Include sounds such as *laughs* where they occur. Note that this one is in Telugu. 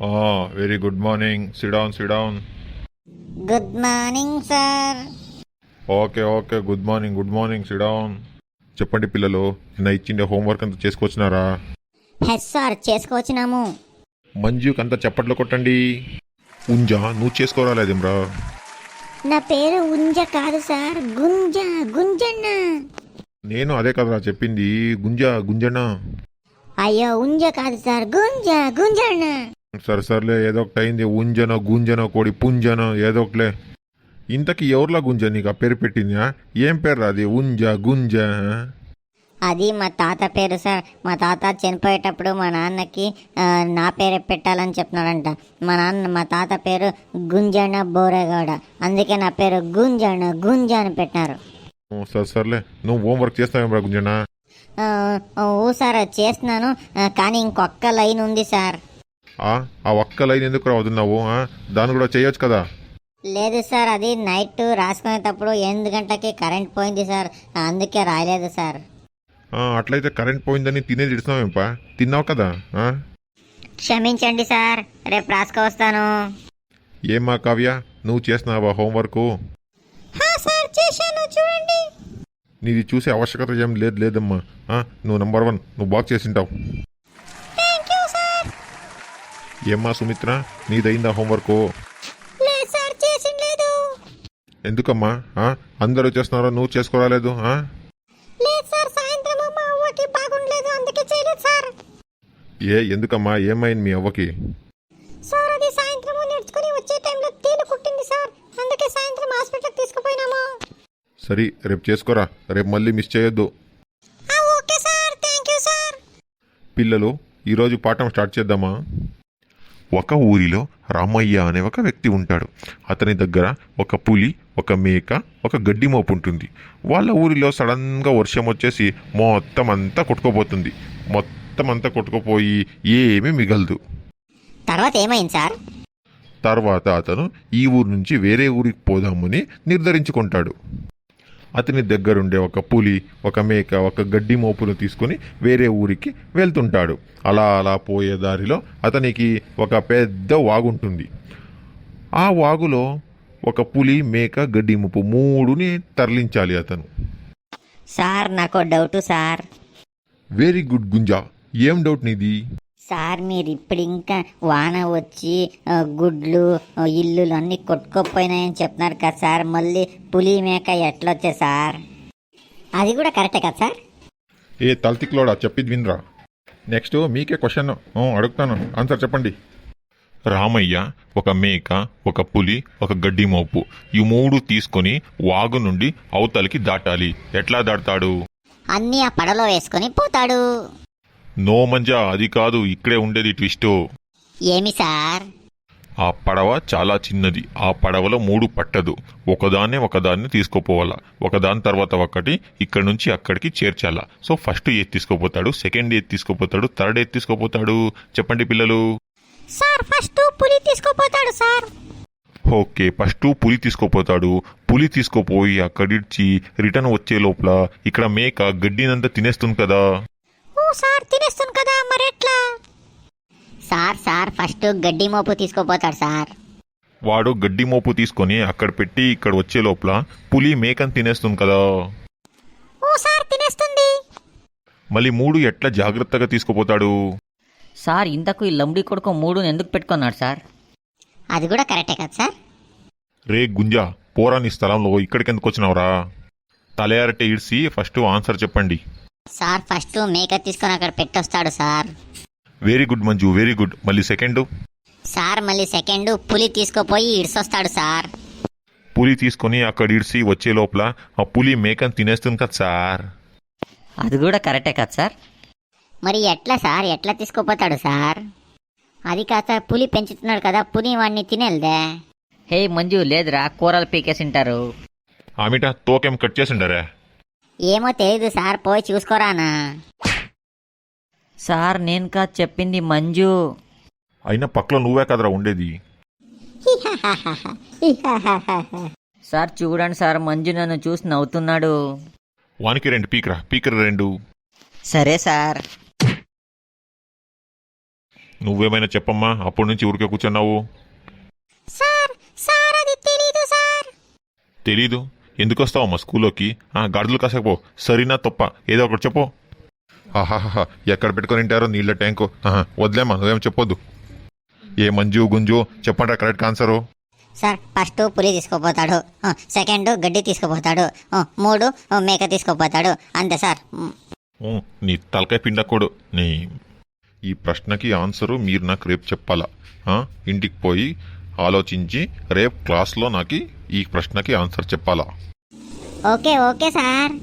Very good morning sit down sit down good morning sir okay okay good morning good morning sit down చెప్పండి పిల్లలు నిన్న ఇచ్చిండే హోంవర్క్ అంతా చేసుకొచ్చినారా హెస్ సార్ చేసుకొచ్చినాము మంజుకి అంతా చప్పట్లు కొట్టండి. ఉంజా నువ్వు చేసుకోరాలేదేమ్రా నా పేరు ఉంజ కాదు సార్ గుంజ గుంజన్న. నేను అదే కదరా చెప్పింది. గుంజా గుంజనా అయ్యో ఉంజ కాదు సార్ గుంజ గుంజన్న. సరే సర్లే ఏదో ఒకటి అయింది. ఉంజన గుంజన కోడి పుంజన ఏదో ఒకటిలే. ఇంతకీ ఎవరిలా గుంజ నీకు? ఆ పేరు పెట్టిందా ఏం పేరు అది? ఉంజ గుంజ? అది మా తాత పేరు సార్. మా తాత చనిపోయేటప్పుడు మా నాన్నకి నా పేరే పెట్టాలని చెప్పినాడంట. మా నాన్న మా తాత పేరు గుంజన్న బోరేగౌడ. అందుకే నా పేరు గుంజన్న గుంజ అని పెట్టినారు. సరే సర్లే. నువ్వు హోంవర్క్ చేస్తావేమ్రా గుంజనా? ఓ సార్ చేస్తున్నాను. కానీ ఇంకొక్క లైన్ ఉంది సార్. ఆ ఒక్క లైన్ ఎందుకు ఆ? దాన్ని కూడా చేయొచ్చు కదా? లేదు సార్ అది నైట్ రాసుకునేటప్పుడు ఎనిమిది గంటలకి కరెంట్ పోయింది సార్. అందుకే రాయలేదు సార్. అట్లయితే కరెంట్ పోయిందని తినేది ఇడుస్తున్నావేంపా తిన్నావు కదా? క్షమించండి సార్ రేపు రాసుకొస్తాను ఏమ్మా కావ్య నువ్వు చేస్తున్నావా హోంవర్క్? సార్ చేశాను చూడండి. నీది చూసే ఆవశ్యకత ఏం లేదు లేదమ్మా. నువ్వు నంబర్ వన్ నువ్వు బాగా చేసింటావు. ఏమ్మా సుమిత్ర? నీదైందా హోంవర్క్? ఎందుకమ్మా? ఆ? అందరూ చేస్తున్నారో? నువ్వు చేసుకోరాలేదు ఏ ఎందుకమ్మా? ఏమైంది మీ అవ్వకి? సార్ అది సాయంత్రం నేర్చుకుని వచ్చే టైంలో తేలు కుట్టింది సార్. అందుకే సాయంత్రం హాస్పిటల్కి తీసుకుపోయినాము. సరే రేపు చేసుకోరా. రేపు మళ్ళీ మిస్ చేయొద్దు. Okay sir. Thank you sir. పిల్లలు ఈరోజు పాఠం స్టార్ట్ చేద్దామా? ఒక ఊరిలో రామయ్య అనే ఒక వ్యక్తి ఉంటాడు. అతని దగ్గర ఒక పులి ఒక మేక ఒక గడ్డి మోపు ఉంటుంది. వాళ్ళ ఊరిలో సడన్గా వర్షం వచ్చేసి మొత్తం అంతా కొట్టుకోపోతుంది. మొత్తం అంతా కొట్టుకుపోయి ఏమీ మిగలదు. తర్వాత ఏమైంది సార్? తర్వాత అతను ఈ ఊరు నుంచి వేరే ఊరికి పోదామని నిర్ధారించుకుంటాడు. అతని దగ్గరుండే ఒక పులి ఒక మేక ఒక గడ్డి మోపును తీసుకొని వేరే ఊరికి వెళ్తుంటాడు. అలా అలా పోయే దారిలో అతనికి ఒక పెద్ద వాగుంటుంది. ఆ వాగులో ఒక పులి మేక గడ్డి మోపు మూడుని తరలించాలి అతను. సార్ నాకు doubt sir. Very good Gunja. ఏం డౌట్ నీది? సార్ మీరు ఇప్పుడు ఇంకా వాన వచ్చి గుడ్లు ఆ, ఇల్లులు అన్నీ కొట్టుకోపోయినాయని చెప్తున్నారు కదా సార్. మళ్ళీ పులి మేక ఎట్లొచ్చే సార్? అది కూడా కరెక్టే కదా సార్? ఏ తలతిక్లోడా? చెప్పిది వినరా? నెక్స్ట్ మీకే క్వశ్చన్ అడుగుతాను. ఆన్సర్ చెప్పండి. రామయ్య ఒక మేక ఒక పులి ఒక గడ్డి మోపు. ఈ మూడు తీసుకొని వాగు నుండి అవతలికి దాటాలి. ఎట్లా దాటాడు అన్నీ ఆ పడలో వేసుకొని పోతాడు. నో మంజా అది కాదు ఇక్కడే ఉండేది ట్విస్ట్. ఏమి సార్? ఆ పడవ చాలా చిన్నది. ఆ పడవలో మూడు పట్టదు. ఒకదాన్నే ఒకదాన్ని తీసుకుపోవాలా. ఒకదాని తర్వాత ఒకటి ఇక్కడ నుంచి అక్కడికి చేర్చాలా. సో ఫస్ట్ ఏది తీసుకుపోతాడు? సెకండ్ ఏది తీసుకుపోతాడు? థర్డ్ ఏది తీసుకుపోతాడు? చెప్పండి పిల్లలు. సార్ ఫస్ట్ పులి తీసుకుపోతాడు సార్. ఓకే ఫస్ట్ పులి తీసుకోపోతాడు. పులి తీసుకుపోయి అక్కడిచ్చి రిటర్న్ వచ్చే లోపల ఇక్కడ మేక గడ్డినంతా తినేస్తుంది కదా. సార్ తినేస్తుంది కదా మరి ఎట్లా? సార్ సార్ ఫస్ట్ గడ్డి మోపు తీసుకుపోతాడు సార్. వాడు గడ్డి మోపు తీసుకొని అక్కడ పెట్టి ఇక్కడ వచ్చే లోపల పులి మేకను తినేస్తుంది కదా. ఓ సార్ తినేస్తుంది. మళ్ళీ మూడు ఎట్లా జాగ్రత్తగా తీసుకుపోతాడు? సార్ ఇంతకు ఈ లంబడి కొడుకు మూడు ఎందుకు పెట్టుకున్నాడు సార్? అది కూడా కరెక్టే కదా సార్. రే గుంజా పోరా నీ స్థలంలో ఇక్కడికి ఎందుకు వచ్చినావురా? తలయారటే ఇడిసి ఫస్ట్ ఆన్సర్ చెప్పండి. సార్ ఫస్ట్ మేక తీసుకొని అక్కడ పెట్టొస్తాడు sir. Very good Manju very good మళ్ళీ సెకండ్ సార్ మళ్ళీ సెకండ్ పులి తీసుకుపోయి ఇడిసొస్తాడు సార్. పులి తీసుకొని అక్కడ ఇడిసి వచ్చే లోపల ఆ పులి మేకను తినేస్తుంది కదా సార్. అది కూడా కరెక్టే కదా సార్? మరి ఎట్లా సార్? ఎట్లా తీసుకుపోతాడు సార్? అది కాదు సార్ పులి పెంచుతున్నాడు కదా పులి వాడిని తినేల్దే. హే మంజు లేదురా కూరలు పీకేసింటారు. ఆమెట తోకేం కట్ చేసిండరా? ఏమో తెలియదు సార్ పోయి చూసుకోరానా? సార్ నేను కాదు చెప్పింది మంజు. అయినా పక్కలో నువ్వే కదరా ఉండేది. *laughs* సార్ చూడండి సార్ మంజు నన్ను చూసి నవ్వుతున్నాడు. వానికి రెండు పీకరా పీకర్ రెండు. సరే సార్. నువ్వేమైనా చెప్పమ్మా అప్పటి నుంచి ఊరికే కూర్చున్నావు. సార్ సార్ అది తెలీదు సార్. తెలీదు? ఎందుకు వస్తావమ్మా స్కూల్లోకి? ఆ, గాడిదలు కాసకపో సరినా తప్ప. ఏదో ఒకటి చెప్పు. ఆహాహా ఎక్కడ పెట్టుకొని ఉంటారో నీళ్ళ ట్యాంకు. ఆహా, వదిలేమ్మా నువ్వేం చెప్పొద్దు. ఏ మంజు గుంజు చెప్పండి కరెక్ట్ ఆన్సరు. సార్ ఫస్ట్ పులి తీసుకుపోతాడు. సెకండ్ గడ్డి తీసుకుపోతాడు. మూడు మేక తీసుకుపోతాడు. అంతే సార్. మ్, నీ తలకాయ పిండకూడు. నీ ఈ ప్రశ్నకి ఆన్సరు మీరు నాకు రేపు చెప్పాలా? ఆ, ఇంటికి పోయి ఆలోచించి రేపు క్లాస్లో నాకు ఈ ప్రశ్నకి ఆన్సర్ చెప్పాలా? Okay okay sir.